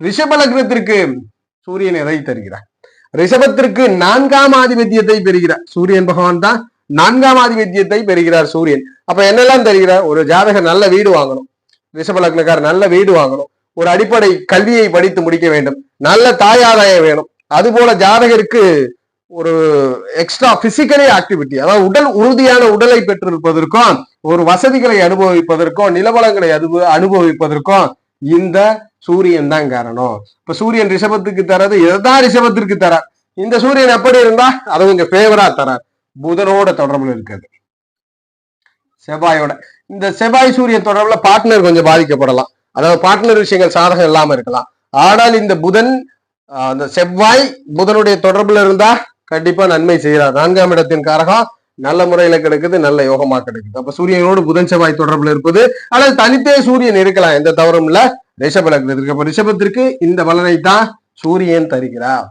ரிஷபலக்னத்திற்கு சூரியன் எதை தருகிறார்? ரிஷபத்திற்கு நான்காம் ஆதிபத்தியத்தை பெறுகிறார். சூரியன் பகவான் தான் நான்காம் ஆதிபத்தியத்தை பெறுகிறார் சூரியன். அப்ப என்னெல்லாம் தருகிறார்? ஒரு ஜாதகர் நல்ல வீடு வாங்கணும். ரிஷபலக்னக்கார் நல்ல வீடு வாங்கணும். ஒரு அடிப்படை கல்வியை படித்து முடிக்க வேண்டும். நல்ல தாயாதாயம் வேணும். அதுபோல ஜாதகருக்கு ஒரு எக்ஸ்ட்ரா பிசிக்கலி ஆக்டிவிட்டி அதாவது உடல் உறுதியான உடலை பெற்றிருப்பதற்கும் ஒரு வசதிகளை அனுபவிப்பதற்கும் நிலவளங்களை அனுபவிப்பதற்கும் இந்த சூரியன் தான் காரணம். இப்ப சூரியன் ரிஷபத்துக்கு தரது எதான் ரிஷபத்திற்கு தரார். இந்த சூரியன் எப்படி இருந்தா அதை கொஞ்சம் ஃபேவரா தரார். புதனோட தொடர்புல இருக்குது செவ்வாயோட. இந்த செவ்வாய் சூரியன் தொடர்புல பார்ட்னர் கொஞ்சம் பாதிக்கப்படலாம். அதாவது பார்ட்னர் விஷயங்கள் சாதகம் இல்லாம இருக்கலாம். ஆனால் இந்த புதன் அந்த செவ்வாய் புதனுடைய தொடர்புல இருந்தா கண்டிப்பா நன்மை செய்யறார் நான்காம் இடத்தின் காரகம் நல்ல முறையில கிடைக்குது நல்ல யோகமா கிடைக்குது. அப்ப சூரியனோடு புதன் செவ்வாய் தொடர்புல இருப்பது அல்லது தனித்தே சூரியன் இருக்கலாம் எந்த தவறும் இல்லை. ரிஷப லக்னத்திற்கு அப்ப ரிஷபத்திற்கு இந்த பலனை தான் சூரியன் தருகிறார்.